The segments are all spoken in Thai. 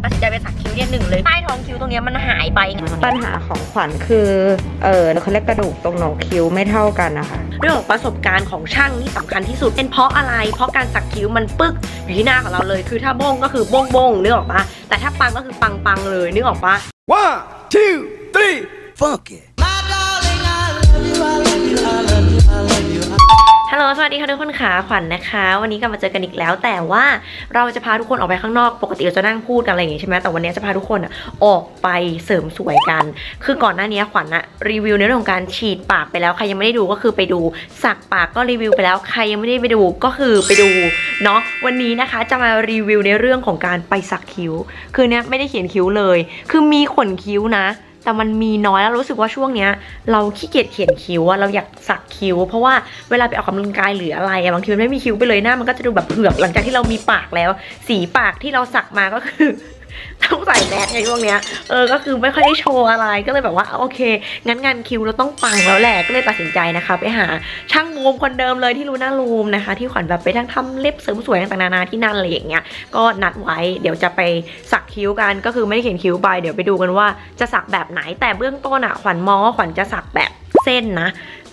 ญตัดสินใจไปสักคิ้วเนี่ยหนึ่งเลยใต้ท้องคิ้วตรงเนี้ยมันหายไปไงปัญหาของขวัญคือ เออเขาเรียกกระดูกตรงโหนกคิ้วไม่เท่ากันนะคะ เรื่องของประสบการณ์ของช่างที่สำคัญที่สุด เป็นเพราะอะไร เพราะการสักคิ้วมันปึ๊กอยู่ที่หน้าของเราเลย คือถ้าบ้งก็คือบ้งบ้งนึกออกปะแต่ถ้าปังก็คือปังปังเลยนึกออกปะ One, two, three, funk it. ฮัลโหล สวัสดีค่ะทุกคนขาขวัญนะคะ วันนี้กลับมาเจอกันอีกแล้ว แต่ว่าเราจะพาทุกคนออกไปข้างนอกปกติเราจะนั่งพูดกันอะไรอย่างงี้ใช่ไหมแต่วันนี้จะพาทุกคนอะออกไปเสริมสวยกัน คือก่อนหน้านี้ขวัญอะรีวิวในเรื่องของการฉีดปากไปแล้วใครยังไม่ได้ดูก็คือไปดูสักปากก็รีวิวไปแล้วใครยังไม่ได้ไปดูก็คือไปดูเนาะวันนี้นะคะจะมารีวิวในเรื่องของการไปสักคิ้ว คือเนี้ยไม่ได้เขียนคิ้วเลย คือมีขนคิ้วนะ แต่มันมีน้อยแล้วรู้สึกว่าช่วงเนี้ย เราขี้เกียจเขียนคิ้วอะเราอยากสักคิ้ว เพราะว่าเวลาไปออกกำลังกายหรืออะไรบางทีมันไม่มีคิ้วไปเลยหน้ามันก็จะดูแบบเผือกหลังจากที่เรามีปากแล้ว สีปากที่เราสักมาก็คือ ต้องใส่แมสในช่วงเนี้ย เออ ก็คือไม่ค่อยได้โชว์อะไร ก็เลยแบบว่าโอเค งั้นงานคิวเราต้องปังแล้วแหละ ก็เลยตัดสินใจนะคะ ไปหาช่างบูมคนเดิมเลยที่รู้หน้ารูมนะคะ ที่ขวัญแบบไปทั้งทำเล็บเสริมสวยต่างๆนานาที่นั่นอะไรอย่างเงี้ย ก็นัดไว้ เดี๋ยวจะไปสักคิ้วกัน ก็คือไม่ได้เขียนคิ้วไป เดี๋ยวไปดูกันว่าจะสักแบบไหน แต่เบื้องต้นอะขวัญมองว่าขวัญจะสักแบบเส้นนะ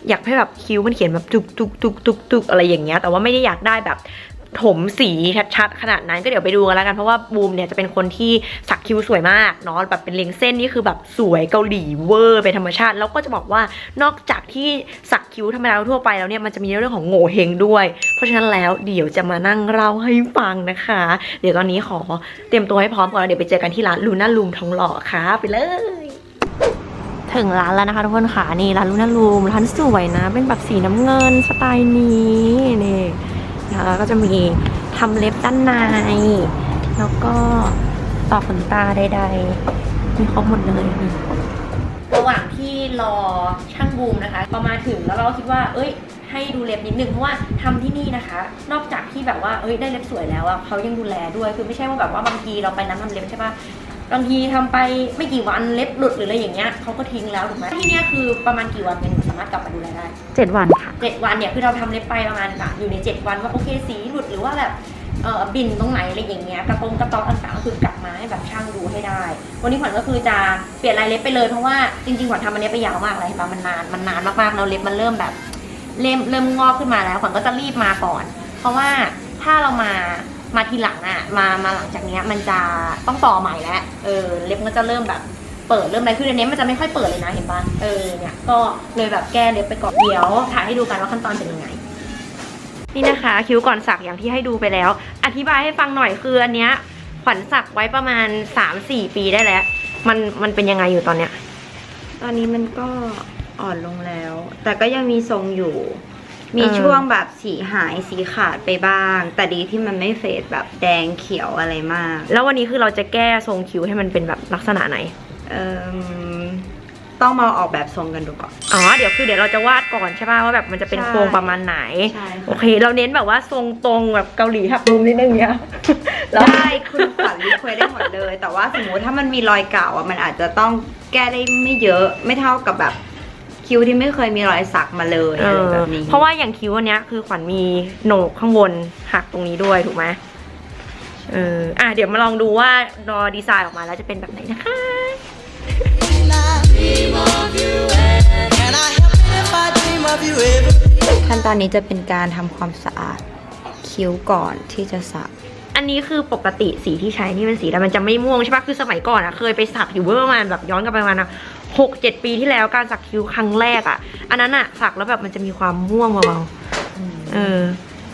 อยากให้แบบคิ้วมันเขียนแบบตุกตุกตุกตุกตุกอะไรอย่างเงี้ยแต่ว่าไม่ได้อยากได้แบบ ถมสีชัดๆขนาดนั้นก็เดี๋ยวไปดูกันแล้วกันเพราะว่าบูมเนี่ยจะเป็นคนที่สักคิ้วสวยมากเนาะแบบเป็นเลงเส้นนี่คือแบบสวยเกาหลีเวอร์เป็นธรรมชาติ แล้วก็จะบอกว่านอกจากที่สักคิ้วธรรมดาทั่วไปแล้วเนี่ยมันจะมีเรื่องของโง่เฮงด้วย เพราะฉะนั้นแล้วเดี๋ยวจะมานั่งเล่าให้ฟังนะคะ เดี๋ยวตอนนี้ขอเตรียมตัวให้พร้อมก่อนแล้วเดี๋ยวไปเจอกันที่ร้านลูน่าลูมทองหล่อค่ะไปเลยถึงร้านแล้วนะคะทุกคนค่ะนี่ร้านลูน่าลูมร้านสวยนะ เป็นแบบสีน้ำเงินสไตล์นี้นี่ นะแล้วก็จะมีทำเล็บด้านใน แล้วก็ต่อขนตาใดๆ มีครบหมดเลยระหว่างที่รอช่างบูมนะคะพอมาถึงแล้วเราก็คิดว่า เอ้ย ให้ดูเล็บนิดนึงเพราะว่าทำที่นี่นะคะ นอกจากที่แบบว่าเอ้ยได้เล็บสวยแล้วอะเขายังดูแลด้วยคือไม่ใช่ว่าแบบว่าบางทีเราไปนั้นทำเล็บใช่ปะบางทีทำไปไม่กี่วันเล็บหลุดหรืออะไรอย่างเงี้ยเขาก็ทิ้งแล้วถูกไหมที่เนี่ยคือประมาณกี่วันเนี่ยหนูสามารถกลับมาดูแลได้เจ็ดวันค่ะ เจ็ดวันเนี่ยคือเราทำเล็บไปประมาณแบบอยู่ในเจ็ดวันว่าโอเคสีหลุดหรือว่าแบบเออบินตรงไหนอะไรอย่างเงี้ยกระตรงกระตอกต่างๆก็คือกลับมาให้แบบช่างดูให้ได้ วันนี้ขวัญก็คือจะเปลี่ยนลายเล็บไปเลยเพราะว่าจริงๆขวัญทำอันเนี้ยไปยาวมากเลยเห็นปะมันนานมันนานมากๆแล้วเล็บมันเริ่มแบบ เริ่มเริ่มงอกขึ้นมาแล้วขวัญก็จะรีบมาก่อน เพราะว่าถ้าเรามามาทีหลังอะมามาหลังจากเนี้ยมันจะต้องต่อใหม่แล้วเออเล็บมันก็จะเริ่มแบบ เปิดเริ่มอะไรขึ้นอันนี้มันจะไม่ค่อยเปิดเลยนะเห็นปะเออเนี่ยก็เลยแบบแก้เล็บไปก่อนเดี๋ยวถ่ายให้ดูกันว่าขั้นตอนเป็นยังไง นี่นะคะ คิ้วก่อนสักอย่างที่ให้ดูไปแล้ว อธิบายให้ฟังหน่อยคืออันเนี้ยขวัญสักไว้ประมาณ3-4ปีได้แล้ว มันมันเป็นยังไงอยู่ตอนเนี้ย ตอนนี้มันก็อ่อนลงแล้ว แต่ก็ยังมีทรงอยู่ มีเออช่วงแบบสีหายสีขาดไปบ้าง แต่ดีที่มันไม่เฟดแบบแดงเขียวอะไรมาก แล้ววันนี้คือเราจะแก้ทรงคิ้วให้มันเป็นแบบลักษณะไหนเอ่ม ต้องมาออกแบบทรงกันดูก่อน อ๋อ เดี๋ยวคือเดี๋ยวเราจะวาดก่อนใช่ป่ะว่าแบบมันจะเป็นใช่โครงประมาณไหนใช่โอเค เราเน้นแบบว่าทรงตรงแบบเกาหลีหักมุมนิดนึงเนี้ยแล้วได้คุณขวัญรีเควสได้หมดเลย แต่ว่าสมมุติถ้ามันมีรอยเก่าอะมันอาจจะต้องแก้ได้ไม่เยอะไม่เท่ากับแบบคิ้วที่ไม่เคยมีรอยสักมาเลยเออะไรอแบบนี้เพราะว่าอย่างคิ้วอันเนี้ยคือขวัญมีโหนกข้างบนหักตรงนี้ด้วยถูกไหมเอออะเดี๋ยวมาลองดูว่ารอดีไซน์ออกมาแล้วจะเป็นแบบไหนนะคะ ขั้นตอนนี้จะเป็นการทำความสะอาดคิ้วก่อนที่จะสักอันนี้คือปกติสีที่ใช้นี่เป็นสีแต่มันจะไม่ม่วงใช่ปะคือสมัยก่อนอะเคยไปสักอยู่เมื่อประมาณแบบย้อนกลับไปประมาณหกเจ็ดปีที่แล้วการสักคิ้วครั้งแรกอะอันนั้นอะสักแล้วแบบมันจะมีความม่วงเบาๆเออ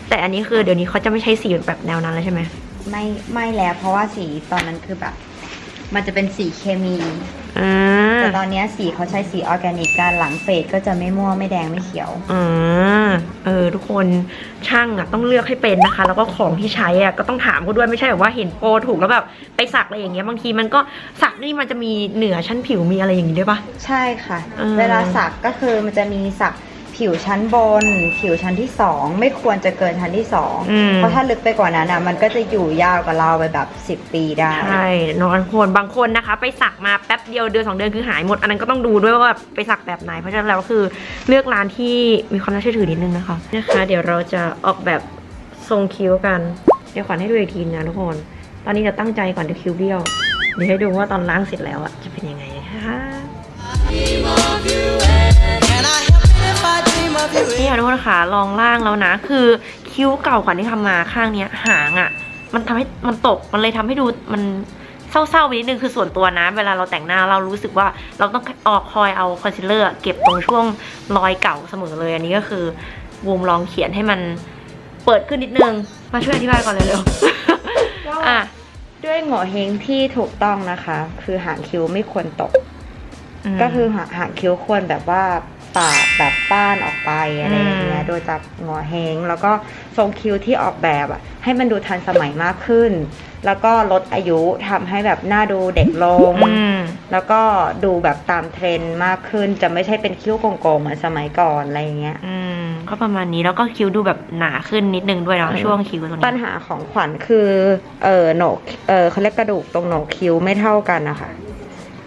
แต่อันนี้คือเดี๋ยวนี้เขาจะไม่ใช้สีแบบแนวนั้นแล้วใช่ไหมไม่ไม่แล้วเพราะว่าสีตอนนั้นคือแบบ มันจะเป็นสีเคมี อ่าแต่ตอนเนี้ยสีเขาใช้สีออร์แกนิกการหลังเฟดก็จะไม่ม่วงไม่แดงไม่เขียว อ่าเออทุกคนช่างอะต้องเลือกให้เป็นนะคะ แล้วก็ของที่ใช้อะก็ต้องถามเขาด้วยไม่ใช่แบบว่าเห็นโปรถูกแล้วแบบไปสักอะไรอย่างเงี้ยบางทีมันก็สักนี่มันจะมีเหนือชั้นผิวมีอะไรอย่างงี้ด้วยปะ ใช่ค่ะ เออ เวลาสักก็คือมันจะมีสัก ผิวชั้นบน ผิวชั้นที่สองไม่ควรจะเกินชั้นที่สองอืม เพราะถ้าลึกไปกว่านั้นอะมันก็จะอยู่ยาวกับเราไปแบบ10ปีได้ ใช่นอนคนบางคนนะคะ ไปสักมาแป๊บเดียวเดือนสองเดือนคือหายหมด อันนั้นก็ต้องดูด้วยว่าแบบไปสักแบบไหน เพราะฉะนั้นแล้วคือเลือกร้านที่มีความน่าเชื่อถือนิดนึงนะคะนะคะ เดี๋ยวเราจะออกแบบทรงคิ้วกัน เดี๋ยวขวัญให้ดูอีกทีนะทุกคน ตอนนี้เราตั้งใจก่อนเดี๋ยวคิวเบี้ยว เดี๋ยวให้ดูว่าตอนล้างเสร็จแล้วอะจะเป็นยังไงนะคะ Can นี่ค่ะทุกคนค่ะลองล่างแล้วนะ คือคิ้วเก่าขวัญที่ทำมาข้างเนี้ยหางอะ่ะ มันทำให้มันตกมันเลยทำให้ดูมันเศร้าๆไปนิดนึงคือส่วนตัวนะ เวลาเราแต่งหน้าเรารู้สึกว่าเราต้องออกคอยเอาคอนซีลเลอร์เก็บตรงช่วงรอยเก่าเสมอเลยอันนี้ก็คือบูมลองเขียนให้มันเปิดขึ้นนิดนึง มาช่วยอธิบายก่อนเลยเร็วๆอะด้วยโง่เฮงที่ถูกต้องนะคะ คือหางคิ้วไม่ควรตกมก็คือหาหางคิ้วควรแบบว่า ปาดแบบป้านออกไปอะไรอย่างเงี้ยอืมโดยจากงอเฮง แล้วก็ทรงคิ้วที่ออกแบบอะให้มันดูทันสมัยมากขึ้น แล้วก็ลดอายุทำให้แบบหน้าดูเด็กลงอืมแล้วก็ดูแบบตามเทรนด์มากขึ้น จะไม่ใช่เป็นคิ้วโกงๆเหมือนสมัยก่อนอะไรอย่างเงี้ยอืมก็ประมาณนี้แล้วก็คิ้วดูแบบหนาขึ้นนิดนึงด้วยเนาะเออช่วงคิ้วตรงนี้ปัญหาของขวัญคือเออโหนกเออเขาเรียกกระดูกตรงโหนกคิ้วไม่เท่ากันนะคะ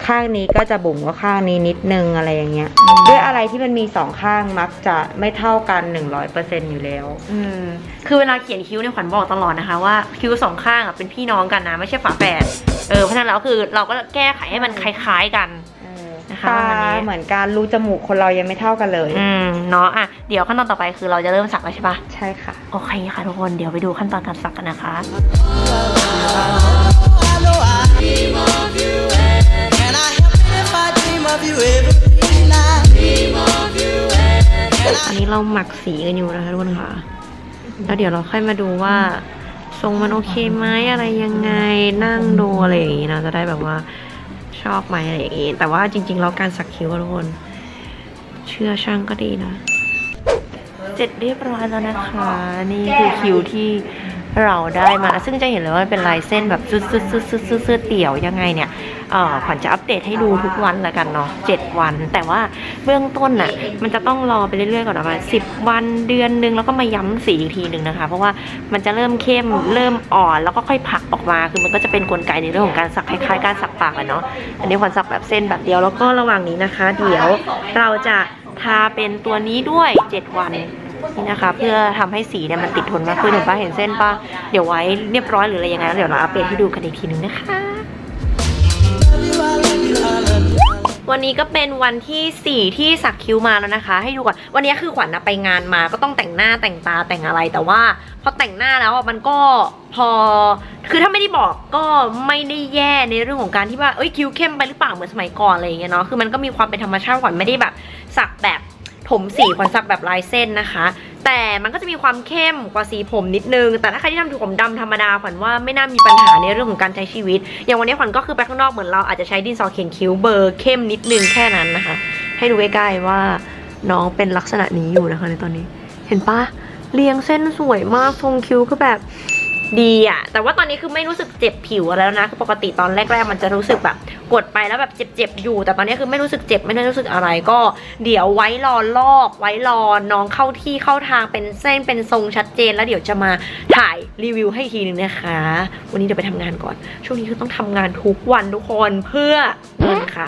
ข้างนี้ก็จะบุ๋มกว่าข้างนี้นิดนึงอะไรอย่างเงี้ย ด้วยอะไรที่มันมีสองข้างมักจะไม่เท่ากันหนึ่งร้อยเปอร์เซ็นอยู่แล้ว อืมคือเวลาเขียนคิ้วเนี่ยขวัญบอกตลอดนะคะว่าคิ้วสองข้างอะเป็นพี่น้องกันนะไม่ใช่ฝาแฝดเออเพราะฉะนั้นแล้วคือเราก็แก้ไขให้มันคล้าย ๆกันนะคะตาประมาณนี้เหมือนกันรูจมูกคนเรายังไม่เท่ากันเลย อืมเนาะอะเดี๋ยวขั้นตอนต่อไปคือเราจะเริ่มสักแล้วใช่ปะใช่ค่ะ โอเคค่ะทุกคนเดี๋ยวไปดูขั้นตอนการสักกันนะคะ อันนี้เราหมักสีกันอยู่นะคะทุกคนค่ะ แล้วเดี๋ยวเราค่อยมาดูว่า ทรงมันโอเคไหมอะไรยังไงนั่งดูอะไรอย่างงี้นะจะได้แบบว่าชอบไหมอะไรอย่างงี้ แต่ว่าจริงๆแล้วการสักคิ้วทุกคน เชื่อช่างก็ดีนะ เสร็จเรียบร้อยแล้วนะคะ นี่คือคิ้วที่ เราได้มา ซึ่งจะเห็นเลยว่ามันเป็นลายเส้นแบบซึดซึดซึดซึดซึดเตี่ยวยังไงเนี่ยขวัญจะอัปเดตให้ดูทุกวันละกันเนาะเจ็ดวัน แต่ว่าเบื้องต้นน่ะมันจะต้องรอไปเรื่อยๆก่อนประมาณสิบวันเดือนหนึงแล้วก็มาย้ำสีอีกทีหนึ่งนะคะ เพราะว่ามันจะเริ่มเข้มเริ่มอ่อนแล้วก็ค่อยผักออกมาคือมันก็จะเป็นกลไกในเรื่องของการสักคล้ายๆ การสักปากอะเนาะอันนี้ขวัญสักแบบเส้นแบบเดียวแล้วก็ระหว่างนี้นะคะ เดี๋ยวเราจะทาเป็นตัวนี้ด้วยเจ็ดวัน นี่นะคะ เพื่อทำให้สีเนี่ยมันติดทนมากขึ้นเห็นปะเห็นเส้นปะเดี๋ยวไว้เรียบร้อยหรืออะไรยังไงเดี๋ยวเราอัปเดตให้ดูกันอีกทีนึงนะคะ วันนี้ก็เป็นวันที่ 4 ที่สักคิ้วมาแล้วนะคะ ให้ดูก่อนวันนี้คือขวัญนะไปงานมาก็ต้องแต่งหน้าแต่งตาแต่งอะไรแต่ว่าพอแต่งหน้าแล้วมันก็พอคือถ้าไม่ได้บอกก็ไม่ได้แย่ในเรื่องของการที่ว่าเอ้ยคิ้วเข้มไปหรือเปล่าเหมือนสมัยก่อนอะไรอย่างเงี้ยเนาะคือมันก็มีความเป็นธรรมชาติขวัญไม่ได้แบบสักแบบ ถมสีขวัญสักแบบลายเส้นนะคะ แต่มันก็จะมีความเข้มกว่าสีผมนิดนึง แต่ถ้าใครที่ทำผมดำธรรมดาขวัญว่าไม่น่ามีปัญหาในเรื่องของการใช้ชีวิต อย่างวันนี้ขวัญก็คือไปข้างนอกเหมือนเราอาจจะใช้ดินสอเขียนคิ้วเบอร์เข้มนิดนึงแค่นั้นนะคะ ให้ดูใกล้ๆว่าน้องเป็นลักษณะนี้อยู่นะคะในตอนนี้ เห็นปะเรียงเส้นสวยมากทรงคิ้วก็แบบ ดีอะแต่ว่าตอนนี้คือไม่รู้สึกเจ็บผิวอะไรแล้วนะคือปกติตอนแรก ๆ มันจะรู้สึกแบบกดไปแล้วแบบเจ็บๆอยู่ แต่ตอนนี้คือไม่รู้สึกเจ็บไม่ได้รู้สึกอะไรก็ เดี๋ยวไว้รอลอก ไว้รอน้องเข้าที่เข้าทางเป็นเส้นเป็นทรงชัดเจน แล้วเดี๋ยวจะมาถ่ายรีวิวให้อีกทีนึงนะคะ วันนี้เดี๋ยวไปทำงานก่อน ช่วงนี้คือต้องทำงานทุกวันทุกคนเพื่อเงินค่ะ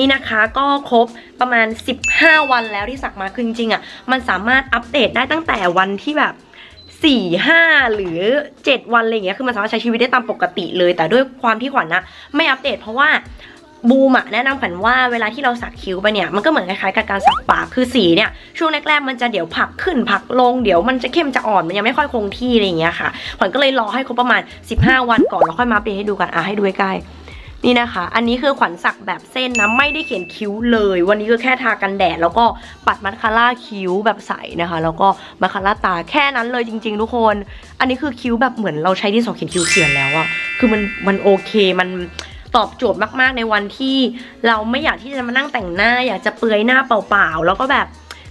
นี่นะคะก็ครบประมาณ 15 วันแล้วที่สักมาคือจริงๆอะมันสามารถอัปเดตได้ตั้งแต่วันที่แบบ4 5หรือ7วันอะไรอย่างเงี้ยคือมันสามารถใช้ชีวิตได้ตามปกติเลย แต่ด้วยความที่ขวัญนะไม่อัปเดตเพราะว่าบูมอะแนะนำขวัญว่าเวลาที่เราสักคิ้วไปเนี่ยมันก็เหมือนคล้ายๆกับการสักปากคือสีเนี่ยช่วงแรกๆมันจะเดี๋ยวผักขึ้นผักลงเดี๋ยวมันจะเข้มจะอ่อนมันยังไม่ค่อยคงที่อะไรอย่างเงี้ยค่ะขวัญก็เลยรอให้ครบประมาณ 15 วันก่อนแล้วค่อยมาอัปเดตให้ดูกันอะให้ดูใกล้ๆ นี่นะคะ อันนี้คือขวัญสักแบบเส้นนะไม่ได้เขียนคิ้วเลย วันนี้ก็แค่ทากันแดด แล้วก็ปัดมัสคาร่าคิ้วแบบใสนะคะ แล้วก็มัสคาร่าตาแค่นั้นเลยจริง ๆ ทุกคน อันนี้คือคิ้วแบบเหมือนเราใช้ดินสอเขียนคิ้วเขียนแล้วอะคือมันมันโอเคมันตอบโจทย์มากๆในวันที่ เราไม่อยากที่จะมานั่งแต่งหน้า อยากจะเปลือยหน้าเปล่าๆแล้วก็แบบ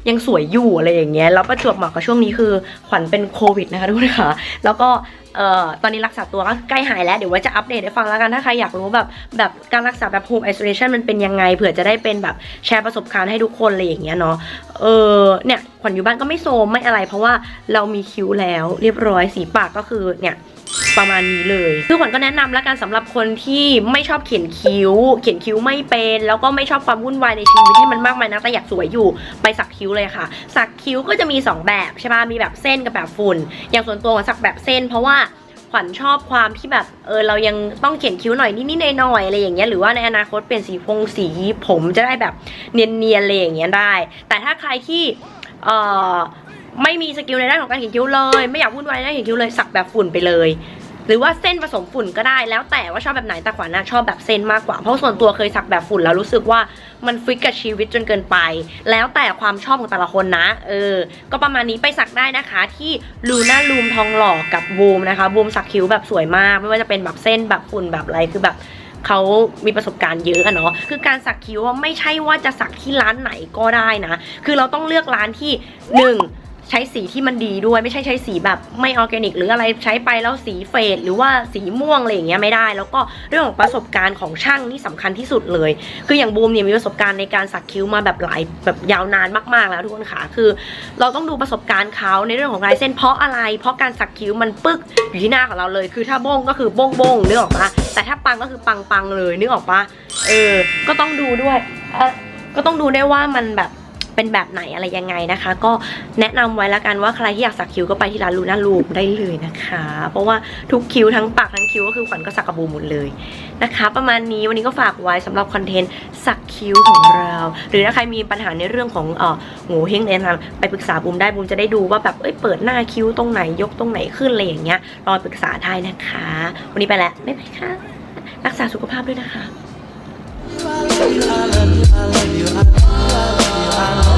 ยังสวยอยู่อะไรอย่างเงี้ยแล้วประจวบเหมาะกับช่วงนี้คือขวัญเป็นโควิดนะคะทุกคนค่ะ แล้วก็เอ่อตอนนี้รักษาตัวก็ใกล้หายแล้ว เดี๋ยวว่าจะอัปเดตให้ฟังแล้วกันถ้าใครอยากรู้แบบแบบการรักษาแบบ home isolation มันเป็นยังไงเผื่อจะได้เป็นแบบแชร์ประสบการณ์ให้ทุกคนอะไรอย่างเงี้ยเนาะเออเนี่ยขวัญอยู่บ้านก็ไม่โซมไม่อะไร เพราะว่าเรามีคิ้วแล้วเรียบร้อยสีปากก็คือเนี่ย ประมาณนี้เลยคือขวัญก็แนะนำแล้วกันสำหรับคนที่ไม่ชอบเขียนคิ้ว เขียนคิ้วไม่เป็นแล้วก็ไม่ชอบความวุ่นวายในชีวิตที่มันมากมายนะแต่อยากสวยอยู่ไปสักคิ้วเลยค่ะ สักคิ้วก็จะมีสองแบบใช่ปะมีแบบเส้นกับแบบฝุ่น อย่างส่วนตัวขวัญสักแบบเส้น เพราะว่าขวัญชอบความที่แบบเออเรายังต้องเขียนคิ้วหน่อยนิดๆหน่อยๆอะไรอย่างเงี้ยหรือว่าในอนาคตเปลี่ยนสีพงสีผมจะได้แบบเนียนๆอะไรอย่างเงี้ยได้ แต่ถ้าใครที่เอ่อไม่มีสกิลในด้านของการเขียนคิ้วเลย ไม่อยากวุ่นวายในด้านเขียนคิ้วเลยสักแบบฝุ่นไปเลย หรือว่าเส้นผสมฝุ่นก็ได้แล้วแต่ว่าชอบแบบไหนแต่ขวัญนะชอบแบบเส้นมากกว่า เพราะส่วนตัวเคยสักแบบฝุ่นแล้วรู้สึกว่ามันฟิกกับชีวิตจนเกินไป แล้วแต่ความชอบของแต่ละคนนะ เออ ก็ประมาณนี้ไปสักได้นะคะที่ลูน่าลูมทองหล่อกับบูมนะคะบูมสักคิ้วแบบสวยมาก ไม่ว่าจะเป็นแบบเส้นแบบฝุ่นแบบอะไรคือแบบเขามีประสบการณ์เยอะอะเนาะ คือการสักคิ้วไม่ใช่ว่าจะสักที่ร้านไหนก็ได้นะ คือเราต้องเลือกร้านที่หนึ่ง ใช้สีที่มันดีด้วยไม่ใช่ใช้สีแบบไม่ออร์แกนิก หรืออะไรใช้ไปแล้วสีเฟดหรือว่าสีม่วงอะไรอย่างเงี้ยไม่ได้ แล้วก็เรื่องของประสบการณ์ของช่างนี่สำคัญที่สุดเลย คืออย่างบูมเนี่ยมีประสบการณ์ในการสักคิ้วมาแบบหลายแบบยาวนานมากๆแล้วทุกคนค่ะคือ เราต้องดูประสบการณ์เขาในเรื่องของลายเส้นเพราะอะไร เพราะการสักคิ้วมันปึ๊กอยู่ที่หน้าของเราเลย คือถ้าบ้งก็คือบ้งบ้งนึกออกปะแต่ถ้าปังก็คือปังปังเลยนึกออกปะเออ ก็ต้องดูด้วยเออก็ต้องดูได้ว่ามันแบบ เป็นแบบไหนอะไรยังไงนะคะ ก็แนะนำไว้แล้วกันว่าใครที่อยากสักคิ้วก็ไปที่ร้านลูน่าลูมได้เลยนะคะ เพราะว่าทุกคิ้วทั้งปากทั้งคิ้วก็คือขวัญก็สักกับบูมหมดเลยนะคะ ประมาณนี้วันนี้ก็ฝากไว้สำหรับคอนเทนต์สักคิ้วของเรา หรือถ้าใครมีปัญหาในเรื่องของเออโง่เฮงเลยนะไปปรึกษาบูมได้บูมจะได้ดูว่าแบบเอ้ยเปิดหน้าคิ้วตรงไหนยกตรงไหนขึ้นอะไรอย่างเงี้ยลองไปปรึกษาได้นะคะ วันนี้ไปแล้วไม่ไปค่ะรักษาสุขภาพด้วยนะคะ I love you, I love you, I love you, I love you, I love you.